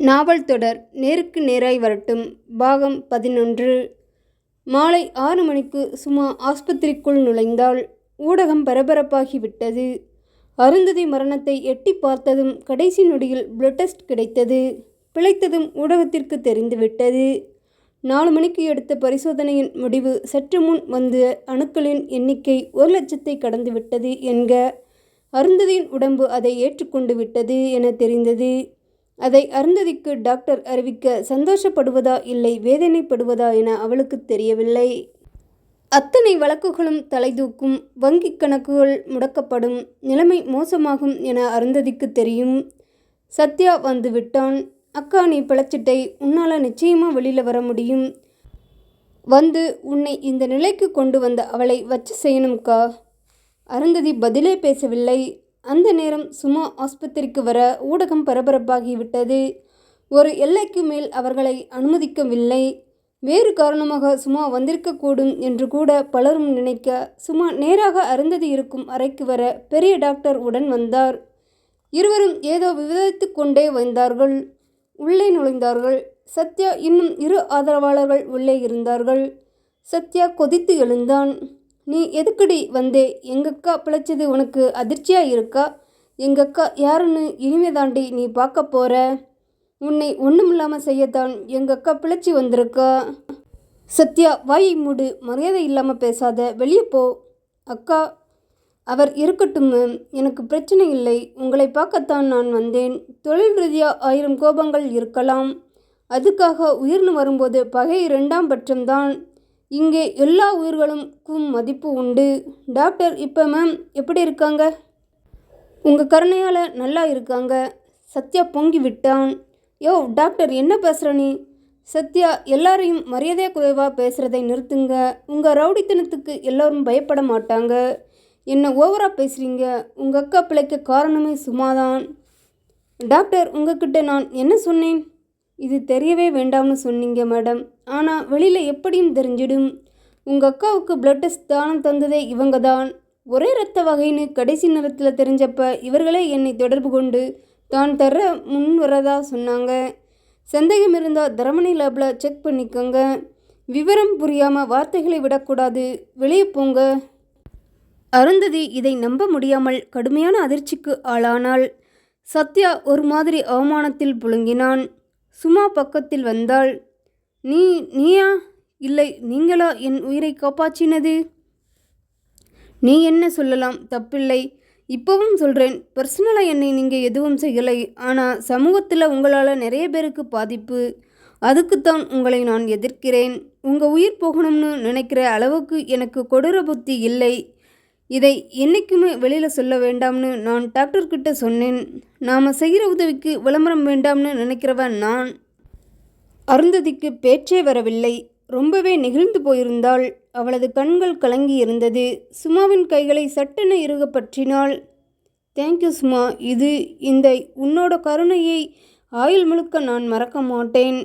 நாவல் தொடர் நேருக்கு நேராய் வரட்டும். பாகம் பதினொன்று. மாலை ஆறு மணிக்கு சுமா ஆஸ்பத்திரிக்குள் நுழைந்தால் ஊடகம் பரபரப்பாகிவிட்டது அருந்ததி மரணத்தை எட்டி பார்த்ததும் கடைசி நொடியில் பிளட் டெஸ்ட் கிடைத்தது. பிழைத்ததும் ஊடகத்திற்கு தெரிந்துவிட்டது நாலு மணிக்கு எடுத்த பரிசோதனையின் முடிவு சற்று முன் வந்த அணுக்களின் எண்ணிக்கை ஒரு லட்சத்தை கடந்துவிட்டது என்க அருந்ததியின் உடம்பு அதை ஏற்றுக்கொண்டு விட்டது என தெரிந்தது. அதை அருந்ததிக்கு டாக்டர் அறிவிக்க சந்தோஷப்படுவதா இல்லை வேதனைப்படுவதா என அவளுக்கு தெரியவில்லை. அத்தனை வழக்குகளும் தலைதூக்கும் வங்கி கணக்குகள் முடக்கப்படும் நிலைமை மோசமாகும் என அருந்ததிக்கு தெரியும். சத்யா வந்து விட்டான். அக்கா நீ பிழைச்சிட்டை உன்னால் நிச்சயமாக வெளியில் வர முடியும். வந்து உன்னை இந்த நிலைக்கு கொண்டு வந்த அவளை வச்சு செய்யணும்க்கா. அருந்ததி பதிலே பேசவில்லை. அந்த நேரம் சுமா ஆஸ்பத்திரிக்கு வர ஊடகம் பரபரப்பாகிவிட்டது ஒரு எல்லைக்கு மேல் அவர்களை அனுமதிக்கவில்லை. வேறு காரணமாக சுமா வந்திருக்கக்கூடும் என்று கூட பலரும் நினைக்க சும்மா நேராக அருந்ததி இருக்கும் அறைக்கு வர பெரிய டாக்டர் உடன் வந்தார். இருவரும் ஏதோ விவாதித்து கொண்டே வந்தார்கள். உள்ளே நுழைந்தார்கள். சத்யா இன்னும் இரு ஆதரவாளர்கள் உள்ளே இருந்தார்கள். சத்யா கொதித்து எழுந்தான். நீ எதுக்குடி வந்தே? எங்கக்கா பிழைச்சது உனக்கு அதிர்ச்சியா இருக்கா? எங்கக்கா யாருன்னு இனிமே தாண்டி நீ பார்க்க போற? உன்னை ஒன்றுமில்லாமல் செய்யத்தான் எங்கக்கா பிழைச்சி வந்திருக்கா? சத்யா வாயை மூடு. மரியாதை இல்லாமல் பேசாத. வெளியே போ. அக்கா அவர் இருக்கட்டும் எனக்கு பிரச்சனை இல்லை. உங்களை பார்க்கத்தான் நான் வந்தேன். தொழில் ரீதியாக ஆயிரம் கோபங்கள் இருக்கலாம். அதுக்காக உயிர்னு வரும்போது பகை இரண்டாம் பட்சம்தான். இங்கே எல்லா உயிர்களுக்கும் மதிப்பு உண்டு. டாக்டர் இப்போ மேம் எப்படி இருக்காங்க? உங்கள் கருணையால் நல்லா இருக்காங்க. சத்யா பொங்கி விட்டான். யோ டாக்டர் என்ன பேசுகிற நீ? சத்யா எல்லாரையும் மரியாதை குறைவாக பேசுகிறதை நிறுத்துங்க. உங்கள் ரவுடித்தனத்துக்கு எல்லோரும் பயப்பட மாட்டாங்க. என்ன ஓவராக பேசுகிறீங்க உங்கள் அக்கா பிழைக்க காரணமே சும்மாதான். டாக்டர் உங்ககிட்ட நான் என்ன சொன்னேன்? இது தெரியவே வேண்டாம்னு சொன்னீங்க மேடம். ஆனால் வெளியில் எப்படியும் தெரிஞ்சிடும். உங்கள் அக்காவுக்கு பிளட் டெஸ்ட் தானம் தந்ததே இவங்க தான் ஒரே ரத்த வகைன்னு கடைசி நேரத்தில் தெரிஞ்சப்ப இவர்களே என்னை தொடர்பு கொண்டு தான் தர முன் வரதா சொன்னாங்க. சந்தேகம் இருந்தால் தரமணி லேபில் செக் பண்ணிக்கோங்க. விவரம் புரியாமல் வார்த்தைகளை விடக்கூடாது. வெளியே போங்க. அருந்ததி இதை நம்ப முடியாமல் கடுமையான அதிர்ச்சிக்கு ஆளானாள். சத்யா ஒரு மாதிரி அவமானத்தில் புழுங்கினான். சுமா பக்கத்தில் வந்தாள். நீ நீயா? இல்லை நீங்களா என் உயிரை காப்பாற்றினது? நீ என்ன சொல்லலாம்? தப்பில்லை. இப்போவும் சொல்கிறேன் பர்சனலாக என்னை நீங்கள் எதுவும் செய்யலை. ஆனால் சமூகத்தில் உங்களால் நிறைய பேருக்கு பாதிப்பு. அதுக்குத்தான் உங்களை நான் எதிர்க்கிறேன். உங்கள் உயிர் போகணும்னு நினைக்கிற அளவுக்கு எனக்கு கொடூர புத்தி இல்லை. இதை என்றைக்குமே வெளியில் சொல்ல வேண்டாம்னு நான் டாக்டர்கிட்ட சொன்னேன். நாம் செய்கிற உதவிக்கு விளம்பரம் வேண்டாம்னு நினைக்கிறவன் நான். அருந்ததிக்கு பேச்சே வரவில்லை. ரொம்பவே நெகிழ்ந்து போயிருந்தாள். அவளது கண்கள் கலங்கி இருந்தது சுமாவின் கைகளை சட்டென இறுக பற்றினாள் தேங்க்யூ சுமா. இது இந்த உன்னோட கருணையை ஆயுள் முழுக்க நான் மறக்க மாட்டேன்.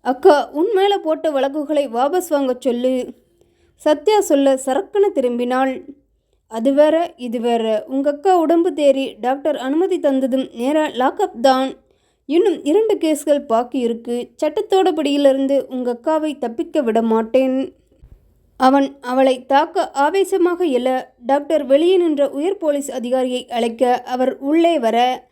அக்கா உன் மேலே போட்ட வழக்குகளை வாபஸ் வாங்க சொல்லு. சத்யா சொல்ல சரக்கன திரும்பினாள். அது வேற இது வேற. உங்க அக்கா உடம்பு தேறி டாக்டர் அனுமதி தந்ததும் நேராக லாக்அப் தான். இன்னும் இரண்டு கேஸ்கள் பாக்கி இருக்கு. சட்டத்தோட படியிலிருந்து உங்க அக்காவை தப்பிக்க விட மாட்டேன். அவன் அவளை தாக்க ஆவேசமாக எழ டாக்டர் வெளியே நின்ற உயர் போலீஸ் அதிகாரியை அழைக்க அவர் உள்ளே வர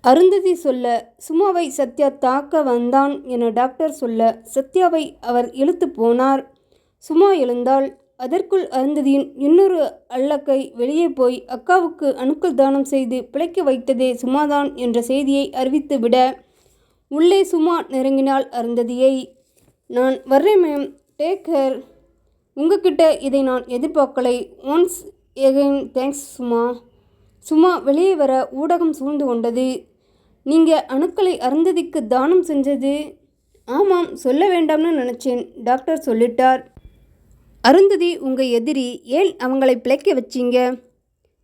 அருந்ததி சொல்ல சுமாவை சத்யா தாக்க வந்தான் என டாக்டர் சொல்ல சத்யாவை அவர் இழுத்து போனார். சுமா எழுந்தாள். அதற்குள் அருந்ததியின் இன்னொரு அல்லக்கை வெளியே போய் அக்காவுக்கு அணுக்கள் தானம் செய்து பிழைக்க வைத்ததே சுமாதான் என்ற செய்தியை அறிவித்துவிட உள்ளே சுமா நெருங்கினாள் அருந்ததியை நான் வர்றேன் மேம் டேக் கேர் உங்ககிட்ட இதை நான் எதிர்பார்க்கலை. Once again thanks Suma. சும்மா வெளியே வர ஊடகம் சூழ்ந்து கொண்டது. நீங்கள் அணுக்களை அருந்ததிக்கு தானம் செஞ்சது? ஆமாம் சொல்ல வேண்டாம்னு நினச்சேன் டாக்டர் சொல்லிட்டார். அருந்ததி உங்கள் எதிரி ஏன் அவங்களை பிழைக்க வச்சீங்க?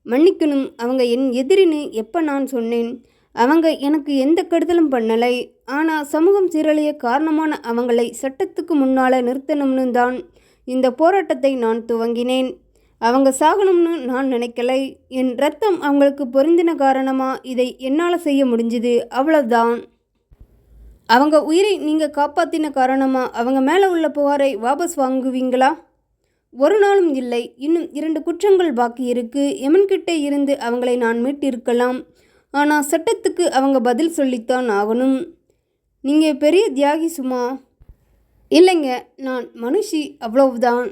மன்னிக்கணும் அவங்க என் எதிரின்னு எப்போ நான் சொன்னேன்? அவங்க எனக்கு எந்த கெடுதலும் பண்ணலை. ஆனால் சமூகம் சீரழிய காரணமான அவங்களை சட்டத்துக்கு முன்னால் நிறுத்தணும்னு தான் இந்த போராட்டத்தை நான் துவங்கினேன். அவங்க சாகணும்னு நான் நினைக்கலை. என் ரத்தம் அவங்களுக்கு பொருந்தின காரணமாக இதை என்னால் செய்ய முடிஞ்சுது? அவ்வளோதான் அவங்க உயிரை நீங்கள் காப்பாற்றின காரணமாக அவங்க மேலே உள்ள புகாரை வாபஸ் வாங்குவீங்களா? ஒரு நாளும் இல்லை இன்னும் இரண்டு குற்றங்கள் பாக்கி இருக்கு. எமன்கிட்ட இருந்து அவங்களை நான் மீட்டிருக்கலாம். ஆனால் சட்டத்துக்கு அவங்க பதில் சொல்லித்தான் ஆகணும். நீங்கள் பெரிய தியாகி சுமா இல்லைங்க நான் மனுஷி அவ்வளவுதான்.